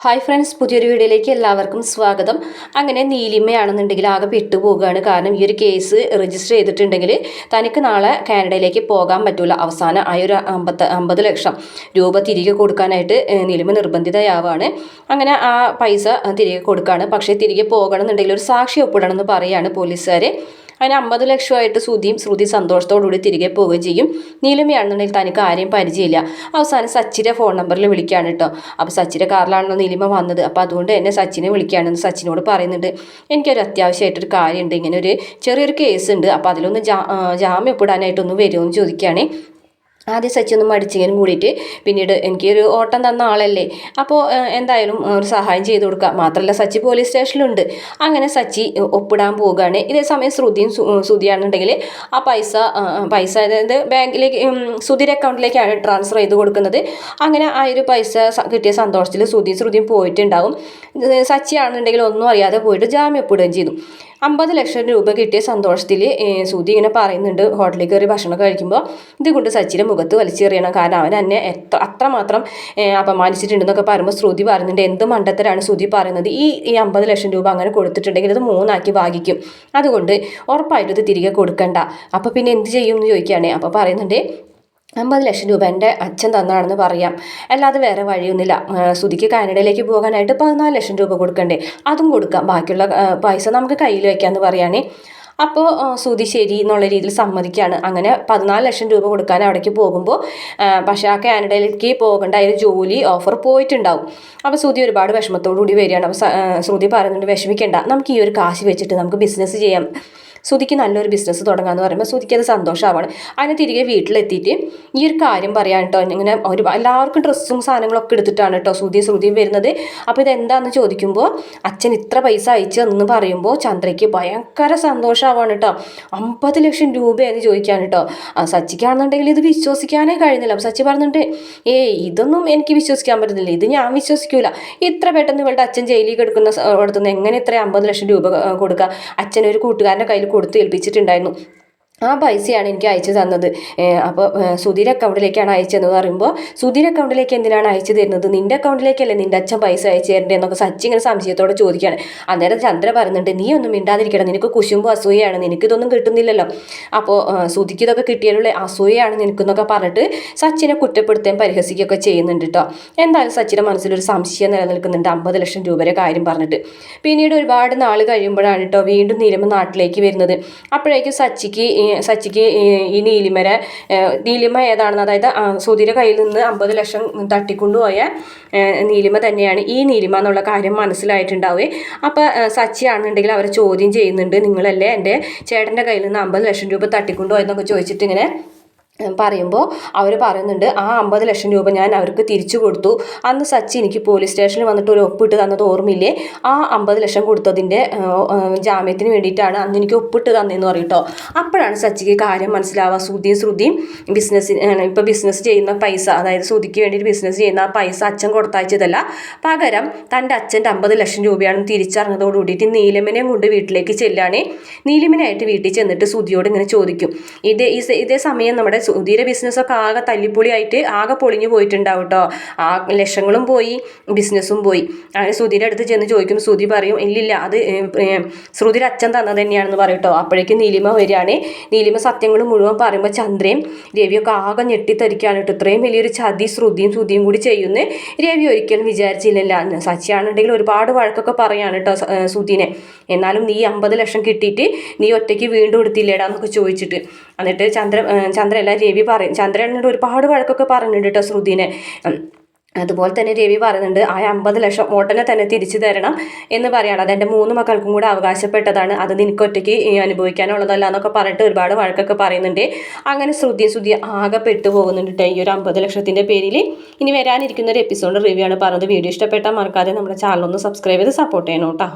Hi friends പുതിയൊരു വീഡിയോയിലേക്ക് എല്ലാവർക്കും സ്വാഗതം. അങ്ങനെ നീലിമയാണെന്നുണ്ടെങ്കിൽ ആകെ പെട്ടുപോകുകയാണ് കാരണം ഈ ഒരു കേസ് രജിസ്റ്റർ ചെയ്തിട്ടുണ്ടെങ്കിൽ തനിക്ക് നാളെ കാനഡയിലേക്ക് പോകാൻ പറ്റില്ല അവസാനം ആ ഒരു അമ്പത്ത അമ്പത് ലക്ഷം രൂപ തിരികെ കൊടുക്കാനായിട്ട് നീലിമ നിർബന്ധിതയാവാണ്. അങ്ങനെ ആ പൈസ തിരികെ കൊടുക്കുകയാണ് പക്ഷേ തിരികെ പോകണമെന്നുണ്ടെങ്കിൽ ഒരു സാക്ഷി ഒപ്പിടണമെന്ന് പറയുകയാണ് പോലീസുകാർ അതിന് അമ്പത് ലക്ഷമായിട്ട് ശ്രുതിയും ശ്രുതി സന്തോഷത്തോടുകൂടി തിരികെ പോവുകയും ചെയ്യും. നീലിമയാണെന്നുണ്ടെങ്കിൽ തനിക്ക് ആരെയും പരിചയമില്ല. അവസാനം സച്ചിന്റെ ഫോൺ നമ്പറിൽ വിളിക്കുകയാണ് കേട്ടോ അപ്പോൾ സച്ചിന്റെ കാറിലാണല്ലോ നീലിമ വന്നത്. അപ്പോൾ അതുകൊണ്ട് തന്നെ സച്ചിനെ വിളിക്കുകയാണെന്ന് സച്ചിനോട് പറയുന്നുണ്ട്. എനിക്കൊരു അത്യാവശ്യമായിട്ടൊരു കാര്യമുണ്ട്. ഇങ്ങനെ ഒരു ചെറിയൊരു കേസ് ഉണ്ട്. അപ്പോൾ അതിലൊന്ന് ജാ ജാമ്യം ഒപ്പിടാനായിട്ടൊന്ന് വരുമോ എന്ന് ചോദിക്കുകയാണേ. ആദ്യം സച്ചി ഒന്ന് മടിച്ചിങ്ങനെ കൂടിയിട്ട് പിന്നീട് എനിക്ക് ഒരു ഓട്ടം തന്ന ആളല്ലേ. അപ്പോൾ എന്തായാലും ഒരു സഹായം ചെയ്തു കൊടുക്കുക മാത്രമല്ല സച്ചി പോലീസ് സ്റ്റേഷനിലുണ്ട്. അങ്ങനെ സച്ചി ഒപ്പിടാൻ പോവുകയാണ്. ഇതേ സമയം ശ്രുതിയും ശ്രുതിയാണെന്നുണ്ടെങ്കിൽ ആ പൈസ പൈസ അതായത് ബാങ്കിലേക്ക് ശ്രുതിയുടെ അക്കൗണ്ടിലേക്കാണ് ട്രാൻസ്ഫർ ചെയ്ത് കൊടുക്കുന്നത്. അങ്ങനെ ആ ഒരു പൈസ കിട്ടിയ സന്തോഷത്തിൽ ശ്രുതിയും ശ്രുതിയും പോയിട്ടുണ്ടാവും. സച്ചി ആണെന്നുണ്ടെങ്കിൽ ഒന്നും അറിയാതെ പോയിട്ട് ജാമ്യം ഒപ്പിടുകയും ചെയ്തു. അമ്പത് ലക്ഷം രൂപ കിട്ടിയ സന്തോഷത്തിൽ സുധി ഇങ്ങനെ പറയുന്നുണ്ട് ഹോട്ടലിൽ കയറി ഭക്ഷണം കഴിക്കുമ്പോൾ ഇത് കൊണ്ട് സച്ചിന്റെ മുഖത്ത് വലിച്ചെറിയണം. കാരണം അവൻ എന്നെ എത്ര അത്രമാത്രം അപമാനിച്ചിട്ടുണ്ടെന്നൊക്കെ പറയുമ്പോൾ ശ്രുതി പറയുന്നുണ്ട് എന്ത് മണ്ടത്തരാണ് ശ്രുതി പറയുന്നത്? ഈ ഈ അമ്പത് ലക്ഷം രൂപ അങ്ങനെ കൊടുത്തിട്ടുണ്ടെങ്കിൽ അത് മൂന്നാക്കി ഭാഗിക്കും. അതുകൊണ്ട് ഉറപ്പായിട്ടും ഇത് തിരികെ കൊടുക്കണ്ട. അപ്പോൾ പിന്നെ എന്ത് ചെയ്യും? എന്ന് ചോദിക്കുകയാണ്. അപ്പോൾ പറയുന്നുണ്ട് അമ്പത് ലക്ഷം രൂപ എന്റെ അച്ഛൻ തന്നാണെന്ന് പറയാം. അല്ലാതെ വേറെ വഴിയൊന്നുമില്ല. സുതിക്ക് കാനഡയിലേക്ക് പോകാനായിട്ട് പതിനാല് ലക്ഷം രൂപ കൊടുക്കണ്ടേ? അതും കൊടുക്കാം. ബാക്കിയുള്ള പൈസ നമുക്ക് കയ്യിൽ വയ്ക്കാമെന്ന് പറയാനേ അപ്പോൾ സുതി ശരി എന്നുള്ള രീതിയിൽ സമ്മതിക്കുകയാണ്. അങ്ങനെ പതിനാല് ലക്ഷം രൂപ കൊടുക്കാൻ അവിടേക്ക് പോകുമ്പോൾ പക്ഷേ ആ കാനഡയിലേക്ക് പോകേണ്ട അതിൽ ജോലി ഓഫർ പോയിട്ടുണ്ടാവും. അപ്പോൾ സുതി ഒരുപാട് വിഷമത്തോടു കൂടി വരികയാണ്. അപ്പോൾ സുതി പറയുന്നുണ്ട് വിഷമിക്കേണ്ട. നമുക്ക് ഈ ഒരു കാശ് വെച്ചിട്ട് നമുക്ക് ബിസിനസ് ചെയ്യാം. സുധിക്ക് നല്ലൊരു ബിസിനസ് തുടങ്ങാമെന്ന് പറയുമ്പോൾ സുധിക്ക് അത് സന്തോഷമാവാണ് അതിന് തിരികെ വീട്ടിലെത്തിയിട്ട് ഈ ഒരു കാര്യം പറയാൻ കേട്ടോ ഇങ്ങനെ ഒരു എല്ലാവർക്കും ഡ്രസ്സും സാധനങ്ങളും ഒക്കെ എടുത്തിട്ടാണ് കേട്ടോ ശ്രുതി ശ്രുതിയും വരുന്നത്. അപ്പോൾ ഇതെന്താണെന്ന് ചോദിക്കുമ്പോൾ അച്ഛൻ ഇത്ര പൈസ അയച്ചു എന്ന് പറയുമ്പോൾ ചന്ദ്രയ്ക്ക് ഭയങ്കര സന്തോഷമാവാണ് കേട്ടോ അമ്പത് ലക്ഷം രൂപയെന്ന് ചോദിക്കാൻ കേട്ടോ സച്ചിക്കാണെന്നുണ്ടെങ്കിൽ ഇത് വിശ്വസിക്കാനേ കഴിയുന്നില്ല. അപ്പോൾ സച്ചി പറഞ്ഞിട്ട് ഏയ് ഇതൊന്നും എനിക്ക് വിശ്വസിക്കാൻ പറ്റുന്നില്ല. ഇത് ഞാൻ വിശ്വസിക്കൂല. ഇത്ര പെട്ടെന്ന് ഇവളുടെ അച്ഛൻ ജയിലിൽ കിടക്കുന്ന ഇടത്തുനിന്ന് എങ്ങനെ ഇത്ര അമ്പത് ലക്ഷം രൂപ കൊടുക്കുക അച്ഛൻ ഒരു കൂട്ടുകാരന്റെ കയ്യിൽ കൊടുത്ത് ഏൽപ്പിച്ചിട്ടുണ്ടായിരുന്നു. ആ പൈസയാണ് എനിക്ക് അയച്ചു തന്നത്. അപ്പോൾ സുധീർ അക്കൗണ്ടിലേക്കാണ് അയച്ചതെന്ന് പറയുമ്പോൾ സുധീർ അക്കൗണ്ടിലേക്ക് എന്തിനാണ് അയച്ചു തരുന്നത്? നിന്റെ അക്കൗണ്ടിലേക്കല്ലേ നിന്റെ അച്ഛൻ പൈസ അയച്ചു തരേണ്ടത് എന്നൊക്കെ സച്ചി ഇങ്ങനെ സംശയത്തോടെ ചോദിക്കുകയാണ്. അന്നേരം ചന്ദ്ര പറയുന്നുണ്ട് നീ ഒന്നും മിണ്ടാതിരിക്കണം നിനക്ക് കുശുമ്പോ അസൂയയാണ്. നിനക്കിതൊന്നും കിട്ടുന്നില്ലല്ലോ. അപ്പോൾ സുധിക്ക് ഇതൊക്കെ കിട്ടിയാലുള്ള അസൂയയാണ് നിനക്കെന്നൊക്കെ പറഞ്ഞിട്ട് സച്ചിനെ കുറ്റപ്പെടുത്തുകയും പരിഹസിക്കുകയൊക്കെ ചെയ്യുന്നുണ്ട് കേട്ടോ എന്തായാലും സച്ചിന്റെ മനസ്സിലൊരു സംശയം നിലനിൽക്കുന്നുണ്ട്. അമ്പത് ലക്ഷം രൂപയുടെ കാര്യം പറഞ്ഞിട്ട്. പിന്നീട് ഒരുപാട് നാൾ കഴിയുമ്പോഴാണ് കേട്ടോ വീണ്ടും നീലിമ നാട്ടിലേക്ക് വരുന്നത്. അപ്പോഴേക്കും സച്ചിക്ക് സച്ചിക്ക് ഈ- നീലിമരെ നീലിമ ഏതാണെന്ന് അതായത് സുധീര കയ്യിൽ നിന്ന് അമ്പത് ലക്ഷം തട്ടിക്കൊണ്ടുപോയ നീലിമ തന്നെയാണ് ഈ നീലിമ എന്നുള്ള കാര്യം മനസ്സിലായിട്ടുണ്ടാവേ. അപ്പോൾ സച്ചി ആണെന്നുണ്ടെങ്കിൽ അവരെ ചോദ്യം ചെയ്യുന്നുണ്ട്. നിങ്ങളല്ലേ എന്റെ ചേട്ടന്റെ കയ്യിൽ നിന്ന് അമ്പത് ലക്ഷം രൂപ തട്ടിക്കൊണ്ടുപോയെന്നൊക്കെ ചോദിച്ചിട്ട് ഇങ്ങനെ പറയുമ്പോൾ അവർ പറയുന്നുണ്ട് ആ അമ്പത് ലക്ഷം രൂപ ഞാൻ അവർക്ക് തിരിച്ചു കൊടുത്തു. അന്ന് സച്ചി എനിക്ക് പോലീസ് സ്റ്റേഷനിൽ വന്നിട്ട് ഒരു ഒപ്പിട്ട് തന്നത് ഓർമ്മയില്ലേ? ആ അമ്പത് ലക്ഷം കൊടുത്തതിന്റെ ജാമ്യത്തിന് വേണ്ടിയിട്ടാണ് അന്ന് എനിക്ക് ഒപ്പിട്ട് തന്നതെന്ന് പറയട്ടോ. അപ്പോഴാണ് സച്ചിക്ക് കാര്യം മനസ്സിലാവുക. ശ്രുതിയും ശ്രുതിയും ബിസിനസ് ഇപ്പോൾ ബിസിനസ് ചെയ്യുന്ന പൈസ അതായത് ശ്രുതിക്ക് വേണ്ടിയിട്ട് ബിസിനസ് ചെയ്യുന്ന ആ പൈസ അച്ഛൻ കൊടുത്തയച്ചതല്ല. പകരം തന്റെ അച്ഛന്റെ അമ്പത് ലക്ഷം രൂപയാണെന്ന് തിരിച്ചറിഞ്ഞതോടുകൂടിയിട്ട് നീലമനെ കൊണ്ട് വീട്ടിലേക്ക് ചെല്ലുകയാണ്. നീലിമനായിട്ട് വീട്ടിൽ ചെന്നിട്ട് ശ്രുതിയോട് ഇങ്ങനെ ചോദിക്കും. ഇതേ ഇതേ സമയം നമ്മുടെ സുധീരെ ബിസിനസ്സൊക്കെ ആകെ തല്ലിപ്പൊളിയായിട്ട് ആകെ പൊളിഞ്ഞു പോയിട്ടുണ്ടാവും കേട്ടോ ആ ലക്ഷങ്ങളും പോയി ബിസിനസ്സും പോയി. അങ്ങനെ സുധീരെ അടുത്ത് ചെന്ന് ചോദിക്കും സുധി പറയും ഇല്ലില്ല അത് ശ്രുതിയുടെ അച്ഛൻ തന്നത് തന്നെയാണെന്ന് പറയും കേട്ടോ അപ്പോഴേക്കും നീലിമ വരികയാണ്. നീലിമ സത്യങ്ങൾ മുഴുവൻ പറയുമ്പോൾ ചന്ദ്രയും രവിയൊക്കെ ആകെ ഞെട്ടിത്തരിക്കുകയാണ് കേട്ടോ ഇത്രയും വലിയൊരു ചതി ശ്രുതിയും ശ്രുതിയും കൂടി ചെയ്യുന്നു രവി ഒരിക്കലും വിചാരിച്ചില്ലല്ല. സച്ചിയാണെന്നുണ്ടെങ്കിൽ ഒരുപാട് വഴക്കൊക്കെ പറയാണ് കേട്ടോ സുധീനെ. എന്നാലും നീ അമ്പത് ലക്ഷം കിട്ടിയിട്ട് നീ ഒറ്റയ്ക്ക് വീണ്ടും എടുത്തില്ലേടാ എന്നൊക്കെ ചോദിച്ചിട്ട്. എന്നിട്ട് ചന്ദ്ര ചന്ദ്രല്ല രവി പറയും. ചന്ദ്രനോട് ഒരുപാട് വഴക്കൊക്കെ പറഞ്ഞിട്ടുണ്ട് കേട്ടോ ശ്രുതിനെ. അതുപോലെ തന്നെ രവി പറയുന്നുണ്ട് ആ അമ്പത് ലക്ഷം ഓട്ടനെ തന്നെ തിരിച്ചു തരണം എന്ന് പറയാണ്. അതെന്റെ മൂന്ന് മക്കൾക്കും കൂടെ അവകാശപ്പെട്ടതാണ്. അത് നിനക്ക് ഒറ്റയ്ക്ക് ഈ അനുഭവിക്കാനുള്ളതല്ല എന്നൊക്കെ പറഞ്ഞിട്ട് ഒരുപാട് വഴക്കൊക്കെ പറയുന്നുണ്ട്. അങ്ങനെ ശ്രുതി ശ്രുതി ആകെ പെട്ടു പോകുന്നുണ്ട് ഈ ഒരു അമ്പത് ലക്ഷത്തിന്റെ പേരിൽ ഇനി വരാനിരിക്കുന്ന ഒരു എപ്പിസോഡ് റിവ്യൂ ആണ് പറഞ്ഞത്. വീഡിയോ ഇഷ്ടപ്പെട്ടാൽ മറക്കാതെ നമ്മുടെ ചാനൽ ഒന്ന് സബ്സ്ക്രൈബ് ചെയ്ത് സപ്പോർട്ട് ചെയ്യണം കേട്ടോ